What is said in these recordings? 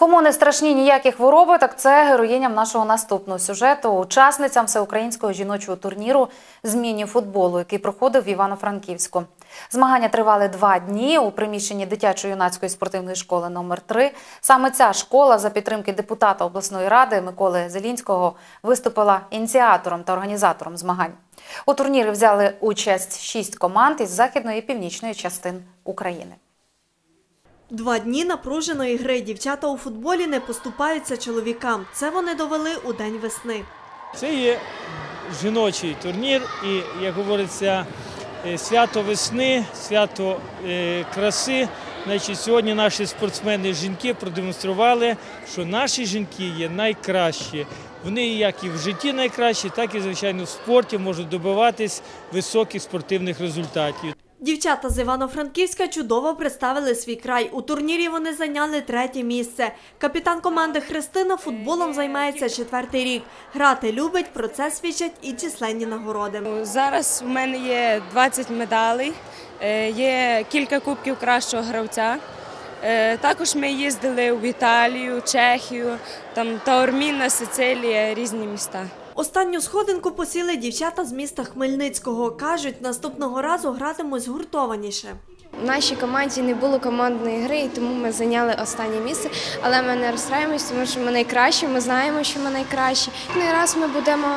Кому не страшні ніякі хвороби, так це героїням нашого наступного сюжету, учасницям всеукраїнського жіночого турніру з міні-футболу, який проходив в Івано-Франківську. Змагання тривали два дні у приміщенні дитячо-юнацької спортивної школи номер 3 Саме ця школа за підтримки депутата обласної ради Миколи Зелінського виступила ініціатором та організатором змагань. У турнірі взяли участь шість команд із західної і північної частин України. Два дні напруженої гри дівчата у футболі не поступаються чоловікам. Це вони довели у день весни. Це є жіночий турнір, і, як говориться, е, свято весни, свято е, краси. Значить, сьогодні наші спортсмени жінки продемонстрували, що наші жінки є найкращі. Вони як і в житті найкращі, так і, звичайно, в спорті можуть добиватись високих спортивних результатів. Дівчата з Івано-Франківська чудово представили свій край. У турнірі вони зайняли третє місце. Капітан команди Христина футболом займається четвертий рік. Грати любить, про це свідчать і численні нагороди. Зараз у мене є 20 медалей, е, є кілька кубків кращого гравця. Е, Також ми їздили в Італію, Чехію, там Таорміна, Сицилія, різні міста. Останню сходинку посіли дівчата з міста Хмельницького. Кажуть, наступного разу гратимуть згуртованіше. В нашій команді не було командної гри, і тому ми зайняли останнє місце. Але ми не розстраюємося, тому що ми найкращі, ми знаємо, що ми найкращі. Не раз ми будемо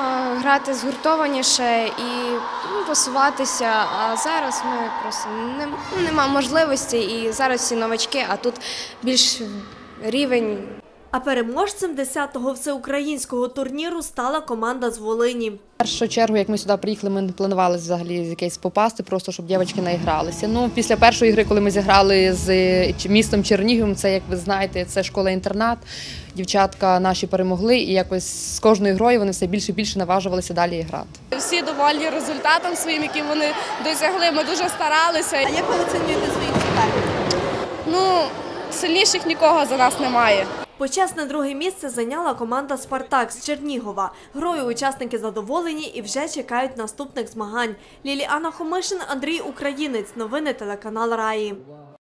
грати згуртованіше і ну, посуватися. А зараз ми просто не ну, нема можливості, і зараз всі новачки, а тут більш рівень А переможцем 10-го всеукраїнського турніру стала команда з Волині. В першу чергу, як ми сюди приїхали, ми не планували взагалі якесь попасти, просто щоб дівчатки наігралися. Ну, після першої гри, коли ми зіграли з містом Чернігівом, це, як ви знаєте, це школа-інтернат. Дівчатка наші перемогли, і якось з кожною грою вони все більше і більше наважувалися далі грати. Всі довольні результатом своїм, яким вони досягли. Ми дуже старалися. А як ви оцінюєте своїх суперників? Ну, сильніших нікого за нас немає. Почесне друге місце зайняла команда Спартак з Чернігова. Грою учасники задоволені і вже чекають наступних змагань. Ліліана Хомишин, Андрій Українець. Новини телеканал Раї.